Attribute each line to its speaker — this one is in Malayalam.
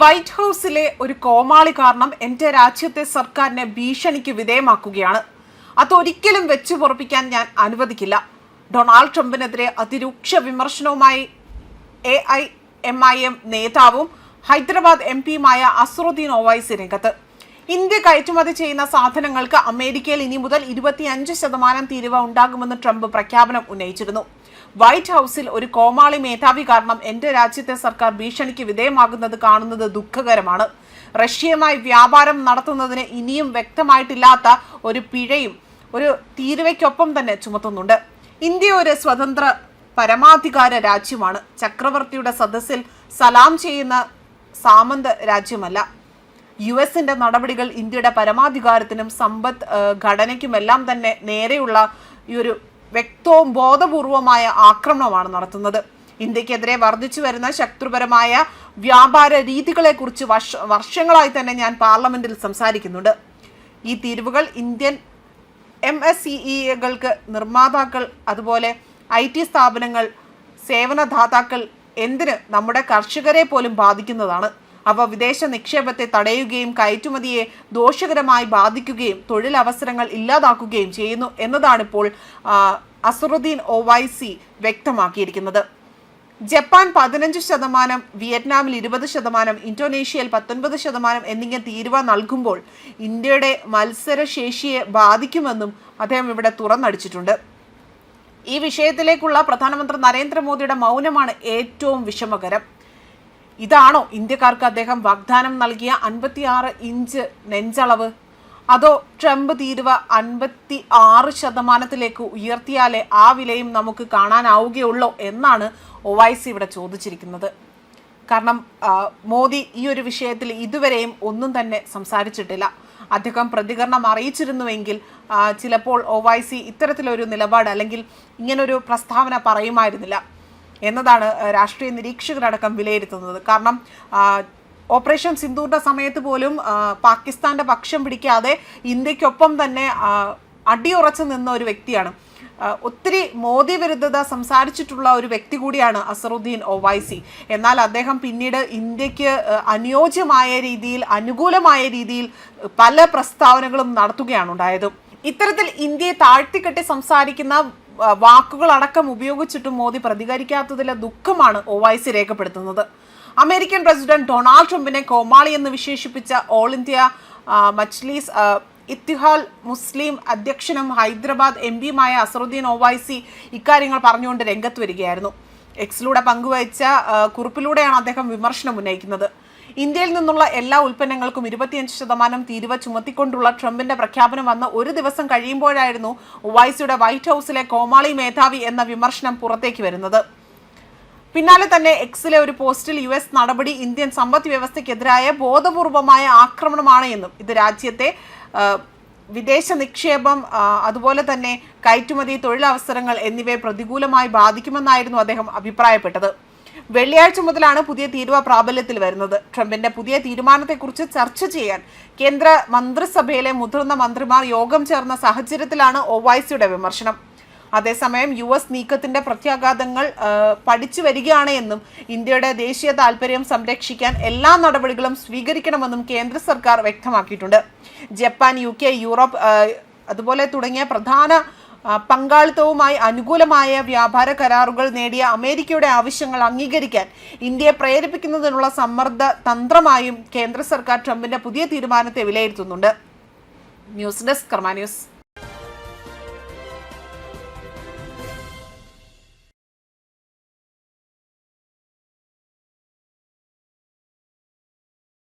Speaker 1: വൈറ്റ് ഹൗസിലെ ഒരു കോമാളി കാരണം എന്റെ രാജ്യത്തെ സർക്കാരിനെ ഭീഷണിക്ക് വിധേയമാക്കുകയാണ്. അതൊരിക്കലും വെച്ചു പൊറപ്പിക്കാൻ ഞാൻ അനുവദിക്കില്ല. ഡൊണാൾഡ് ട്രംപിനെതിരെ അതിരൂക്ഷ വിമർശനവുമായി A I M I M നേതാവും ഹൈദരാബാദ് എം പിയുമായ അസറുദ്ദീൻ ഒവൈസി രംഗത്ത്. ഇന്ത്യ കയറ്റുമതി ചെയ്യുന്ന സാധനങ്ങൾക്ക് അമേരിക്കയിൽ ഇനി മുതൽ ഇരുപത്തിയഞ്ച് ശതമാനം തീരുവ ഉണ്ടാകുമെന്ന് ട്രംപ് പ്രഖ്യാപനം ഉന്നയിച്ചിരുന്നു. വൈറ്റ് ഹൗസിൽ ഒരു കോമാളി മേധാവി കാരണം എന്റെ രാജ്യത്തെ സർക്കാർ ഭീഷണിക്ക് വിധേയമാകുന്നത് കാണുന്നത് ദുഃഖകരമാണ്. റഷ്യയുമായി വ്യാപാരം നടത്തുന്നതിന് ഇനിയും വ്യക്തമായിട്ടില്ലാത്ത ഒരു പിഴയും ഒരു തീരുവയ്ക്കൊപ്പം തന്നെ ചുമത്തുന്നുണ്ട്. ഇന്ത്യ ഒരു സ്വതന്ത്ര പരമാധികാര രാജ്യമാണ്. ചക്രവർത്തിയുടെ സദസ്സിൽ സലാം ചെയ്യുന്ന സാമന്ത രാജ്യമല്ല. യു എസിന്റെ നടപടികൾ ഇന്ത്യയുടെ പരമാധികാരത്തിനും സമ്പദ് ഘടനയ്ക്കുമെല്ലാം തന്നെ നേരെയുള്ള ഈ ഒരു വ്യക്തവും ബോധപൂർവമായ ആക്രമണമാണ് നടത്തുന്നത്. ഇന്ത്യക്കെതിരെ വർദ്ധിച്ചു വരുന്ന ശത്രുപരമായ വ്യാപാര രീതികളെക്കുറിച്ച് വർഷ വർഷങ്ങളായി തന്നെ ഞാൻ പാർലമെന്റിൽ സംസാരിക്കുന്നുണ്ട്. ഈ തീരുവുകൾ ഇന്ത്യൻ എം എസ് സിഇകൾക്ക് നിർമ്മാതാക്കൾ അതുപോലെ ഐ ടി സ്ഥാപനങ്ങൾ സേവനദാതാക്കൾ എന്തിന് നമ്മുടെ കർഷകരെ പോലും ബാധിക്കുന്നതാണ്? അവ വിദേശ നിക്ഷേപത്തെ തടയുകയും കയറ്റുമതിയെ ദോഷകരമായി ബാധിക്കുകയും തൊഴിലവസരങ്ങൾ ഇല്ലാതാക്കുകയും ചെയ്യുന്നു എന്നതാണിപ്പോൾ ഇപ്പോൾ അസറുദ്ദീൻ ഒവൈസി വ്യക്തമാക്കിയിരിക്കുന്നത്. ജപ്പാൻ പതിനഞ്ച് ശതമാനം വിയറ്റ്നാമിൽ ഇരുപത് ശതമാനം ഇന്തോനേഷ്യയിൽ പത്തൊൻപത് ശതമാനം എന്നിങ്ങനെ തീരുവ നൽകുമ്പോൾ ഇന്ത്യയുടെ മത്സരശേഷിയെ ബാധിക്കുമെന്നും അദ്ദേഹം ഇവിടെ തുറന്നടിച്ചിട്ടുണ്ട്. ഈ വിഷയത്തിലേക്കുള്ള പ്രധാനമന്ത്രി നരേന്ദ്രമോദിയുടെ മൗനമാണ് ഏറ്റവും വിഷമകരം. ഇതാണോ ഇന്ത്യക്കാർക്ക് അദ്ദേഹം വാഗ്ദാനം നൽകിയ അൻപത്തിയാറ് ഇഞ്ച് നെഞ്ചളവ്? അതോ ട്രംപ് തീരുവ അൻപത്തി ആറ് ശതമാനത്തിലേക്ക് ഉയർത്തിയാലേ ആ വിലയും നമുക്ക് കാണാനാവുകയുള്ളൂ എന്നാണ് ഒവൈസി ഇവിടെ ചോദിച്ചിരിക്കുന്നത്. കാരണം മോദി ഈ ഒരു വിഷയത്തിൽ ഇതുവരെയും ഒന്നും തന്നെ സംസാരിച്ചിട്ടില്ല. അദ്ദേഹം പ്രതികരണം അറിയിച്ചിരുന്നുവെങ്കിൽ ചിലപ്പോൾ ഒവൈസി ഇത്തരത്തിലൊരു നിലപാട് അല്ലെങ്കിൽ ഇങ്ങനൊരു പ്രസ്താവന പറയുമായിരുന്നില്ല. എന്നതാണ് രാഷ്ട്രീയ നിരീക്ഷകരടക്കം വിലയിരുത്തുന്നത്. കാരണം ഓപ്പറേഷൻ സിന്ദൂറിന്റെ സമയത്ത് പോലും പാകിസ്ഥാന്റെ പക്ഷം പിടിക്കാതെ ഇന്ത്യക്കൊപ്പം തന്നെ അടിയുറച്ചു നിന്ന ഒരു വ്യക്തിയാണ്. ഒത്തിരി മോദി വിരുദ്ധത സംസാരിച്ചിട്ടുള്ള ഒരു വ്യക്തി കൂടിയാണ് അസറുദ്ദീൻ ഒവൈസി എന്നാൽ അദ്ദേഹം പിന്നീട് ഇന്ത്യയ്ക്ക് അനുയോജ്യമായ രീതിയിൽ അനുകൂലമായ രീതിയിൽ പല പ്രസ്താവനകളും നടത്തുകയാണ് ഉണ്ടായത്. ഇത്തരത്തിൽ ഇന്ത്യയെ താഴ്ത്തിക്കെട്ടി സംസാരിക്കുന്ന വാക്കുകളടക്കം ഉപയോഗിച്ചിട്ടും മോദി പ്രതികരിക്കാത്തതിലെ ദുഃഖമാണ് ഒവൈസി രേഖപ്പെടുത്തുന്നത്. അമേരിക്കൻ പ്രസിഡന്റ് ഡൊണാൾഡ് ട്രംപിനെ കോമാളി എന്ന് വിശേഷിപ്പിച്ച ഓൾ ഇന്ത്യ മജ്ലീസ് ഇത്തിഹാൽ മുസ്ലിം അധ്യക്ഷനും ഹൈദരാബാദ് എം പിയുമായ അസറുദ്ദീൻ ഒവൈസി ഇക്കാര്യങ്ങൾ പറഞ്ഞുകൊണ്ട് രംഗത്ത് വരികയായിരുന്നു. എക്സിലൂടെ പങ്കുവച്ച കുറിപ്പിലൂടെയാണ് അദ്ദേഹം വിമർശനം ഉന്നയിക്കുന്നത്. ഇന്ത്യയിൽ നിന്നുള്ള എല്ലാ ഉൽപ്പന്നങ്ങൾക്കും ഇരുപത്തിയഞ്ച് ശതമാനം തീരുവ ചുമത്തിക്കൊണ്ടുള്ള ട്രംപിന്റെ പ്രഖ്യാപനം വന്ന് ഒരു ദിവസം കഴിയുമ്പോഴായിരുന്നു വൈസിയുടെ വൈറ്റ് ഹൗസിലെ കോമാളി മേധാവി എന്ന വിമർശനം പുറത്തേക്ക് വരുന്നത്. പിന്നാലെ തന്നെ എക്സിലെ ഒരു പോസ്റ്റിൽ യു എസ് നടപടി ഇന്ത്യൻ സമ്പദ് വ്യവസ്ഥയ്ക്കെതിരായ ബോധപൂർവമായ ആക്രമണമാണ് എന്നും ഇത് രാജ്യത്തെ വിദേശ നിക്ഷേപം അതുപോലെ തന്നെ കയറ്റുമതി തൊഴിലവസരങ്ങൾ എന്നിവയെ പ്രതികൂലമായി ബാധിക്കുമെന്നായിരുന്നു അദ്ദേഹം അഭിപ്രായപ്പെട്ടത്. വെള്ളിയാഴ്ച മുതലാണ് പുതിയ തീരുവ പ്രാബല്യത്തിൽ വരുന്നത്. ട്രംപിന്റെ പുതിയ തീരുമാനത്തെക്കുറിച്ച് ചർച്ച ചെയ്യാൻ കേന്ദ്ര മന്ത്രിസഭയിലെ മുതിർന്ന മന്ത്രിമാർ യോഗം ചേർന്ന സാഹചര്യത്തിലാണ് ഒവൈസിയുടെ വിമർശനം. അതേസമയം യു എസ് നീക്കത്തിന്റെ പ്രത്യാഘാതങ്ങൾ പഠിച്ചു വരികയാണ് എന്നും ഇന്ത്യയുടെ ദേശീയ താൽപര്യം സംരക്ഷിക്കാൻ എല്ലാ നടപടികളും സ്വീകരിക്കണമെന്നും കേന്ദ്ര സർക്കാർ വ്യക്തമാക്കിയിട്ടുണ്ട്. ജപ്പാൻ യു യൂറോപ്പ് അതുപോലെ തുടങ്ങിയ പ്രധാന പങ്കാളിത്തവുമായി അനുകൂലമായ വ്യാപാര കരാറുകൾ നേടിയ അമേരിക്കയുടെ ആവശ്യങ്ങൾ അംഗീകരിക്കാൻ ഇന്ത്യയെ പ്രേരിപ്പിക്കുന്നതിനുള്ള സമ്മർദ്ദ തന്ത്രമായും കേന്ദ്ര സർക്കാർ ട്രംപിന്റെ പുതിയ തീരുമാനത്തെ വിലയിരുത്തുന്നുണ്ട്. News desk Karma news.